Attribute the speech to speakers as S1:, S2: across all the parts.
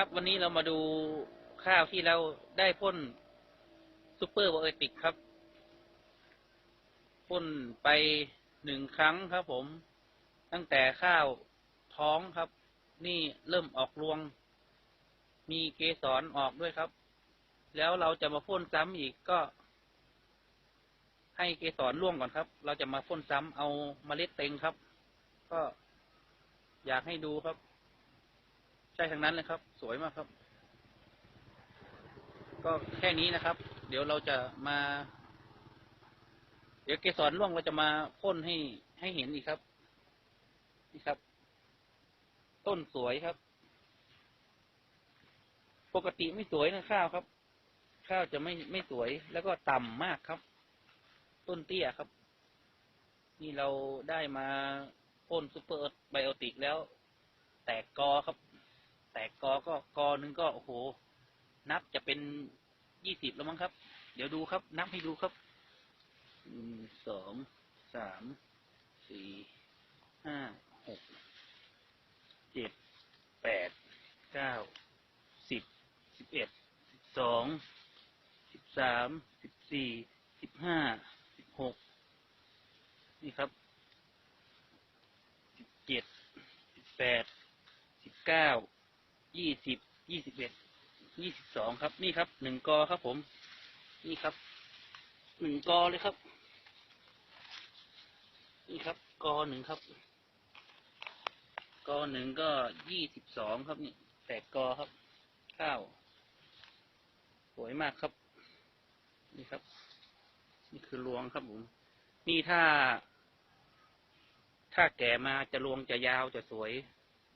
S1: ครับวันนี้เรามาดูข้าวที่เราได้พ่นซูเปอร์ไบโอติกครับพ่นไปหนึ่งครั้งครับ ผม ตั้งแต่ข้าวท้องครับ นี่เริ่มออกรวง มีเกสรออกด้วยครับ แล้วเราจะมาพ่นซ้ำอีกก็ ให้เกสรร่วงก่อนครับ เราจะมาพ่นซ้ำเอาเมล็ดเต็งครับ ก็อยากให้ดูครับ ใช่ทั้งนั้นเลยครับ สวยมากครับ ก็แค่นี้นะครับ เดี๋ยวเราจะมา เดี๋ยวเกสรร่วงเราจะมาพ่นให้ให้เห็นอีกครับ นี่ครับ ต้นสวยครับ ปกติไม่สวยนะข้าวครับ ข้าวจะไม่ไม่สวยแล้วก็ต่ำมากครับ ต้นเตี้ยครับ นี่เราได้มาพ่นซูเปอร์ไบโอติกแล้ว แตกกอครับ ตกกอก็กอหนึ่งก็โอ้โห นับจะเป็นยี่สิบแล้วมั้งครับ เดี๋ยวดูครับ นับให้ดูครับหนึ่งสองสามสี่ห้าหกเจ็ดแปดเก้าสิบสิบเอ็ดสิบสองสิบสามสิบสี่สิบห้าสิบหกนี่ครับสิบเจ็ดสิบแปดสิบเก้า ยี่สิบ ยี่สิบเอ็ด ยี่สิบสองครับ นี่ครับ หนึ่งกอครับผม นี่ครับ หนึ่งกอเลยครับ นี่ครับ กอหนึ่งครับ กอหนึ่งก็ยี่สิบสองครับนี่ แตกกอครับ ข้าว สวยมากครับ นี่ครับ นี่คือรวงครับผม นี่ถ้า ถ้าแก่มาจะรวงจะยาวจะสวย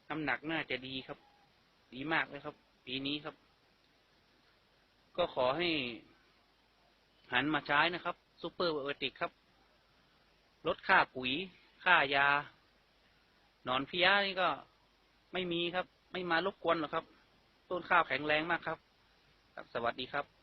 S1: น้ำหนักน่าจะดีครับ ดีมากเลยครับ ปีนี้ครับ ก็ขอให้หันมาใช้นะครับซูเปอร์ไบโอติกครับ ลดค่าปุ๋ย ค่ายา หนอนเพี้ยนี่ก็ไม่มีครับ ไม่มารบกวนหรอกครับ ต้นข้าวแข็งแรงมากครับ สวัสดีครับ